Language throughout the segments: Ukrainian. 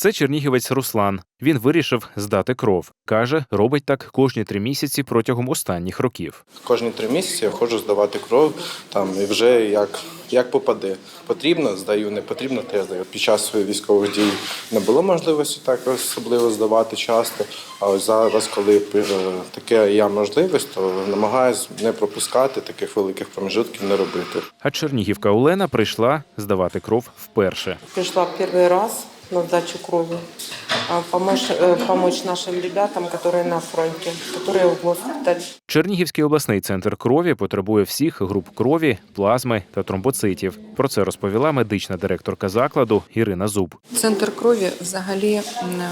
Це чернігівець Руслан. Він вирішив здати кров. Каже, робить так кожні три місяці протягом останніх років. Кожні три місяці я ходжу здавати кров там і вже як, як попаде. Потрібно, здаю, не потрібно, теж здаю. Під час своїх військових дій не було можливості так особливо здавати часто. А ось зараз, коли е, таке є можливість, то намагаюся не пропускати таких великих промежутків, не робити. А чернігівка Олена прийшла здавати кров вперше. Пришла первый раз на сдачу крови. а, Помочь, э, помочь нашим ребятам, которые на фронте, которые в госпиталь. Чернігівський обласний центр крові потребує всіх груп крові, плазми та тромбоцитів. Про це розповіла медична директорка закладу Ірина Зуб. Центр крові взагалі м, е,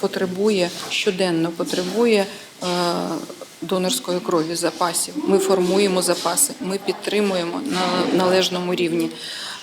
потребує щоденно потребує е, донорської крові запасів. Ми формуємо запаси, ми підтримуємо на належному рівні,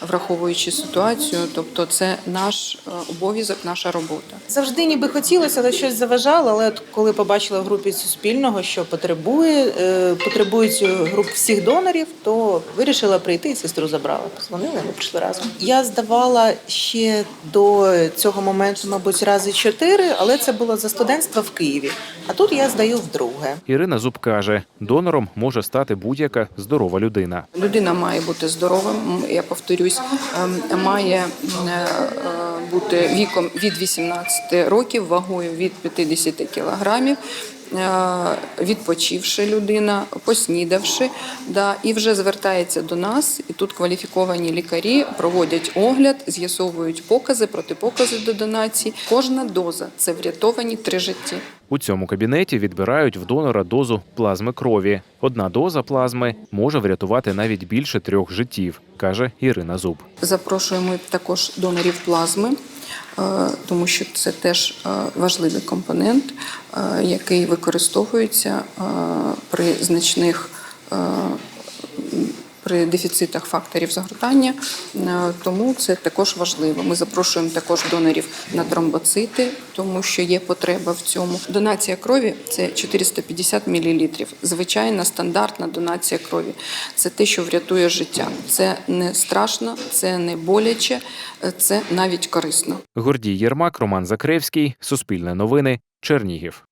враховуючи ситуацію. Тобто, це наш е, обов'язок, наша робота. Завжди ніби хотілося, але щось заважало. Але от коли побачила в групі Суспільного, що потребує, е, потребують груп всіх донорів, то вирішила прийти і сестру забрала. Позвонили, ми прийшли разом. Я здавала ще до цього моменту, мабуть, рази чотири, але це було за студентство в Києві. А тут я здаю вдруге. Ірина Зуб каже, донором може стати будь-яка здорова людина. Людина має бути здоровим. Я повторюсь, ем, має е, е, бути віком від 18 років, вагою від 50 кілограмів. е, Відпочивши людина, поснідавши, да, і вже звертається до нас. І тут кваліфіковані лікарі проводять огляд, з'ясовують покази, протипокази до донації. Кожна доза це врятовані три житті. У цьому кабінеті відбирають в донора дозу плазми крові. Одна доза плазми може врятувати навіть більше трьох життів, каже Ірина Зуб. Запрошуємо також донорів плазми, е, тому що це теж е, важливий компонент, е, який використовується при значних при дефіцитах факторів загортання, Е, тому це також важливо. Ми запрошуємо також донорів на тромбоцити, тому що є потреба в цьому. Донація крові це 450 мл. Звичайна стандартна донація крові. Це те, що врятує життя. Це не страшно, це не боляче, е, це навіть корисно. Гордій Єрмак, Роман Закревський, Суспільне новини, Чернігів.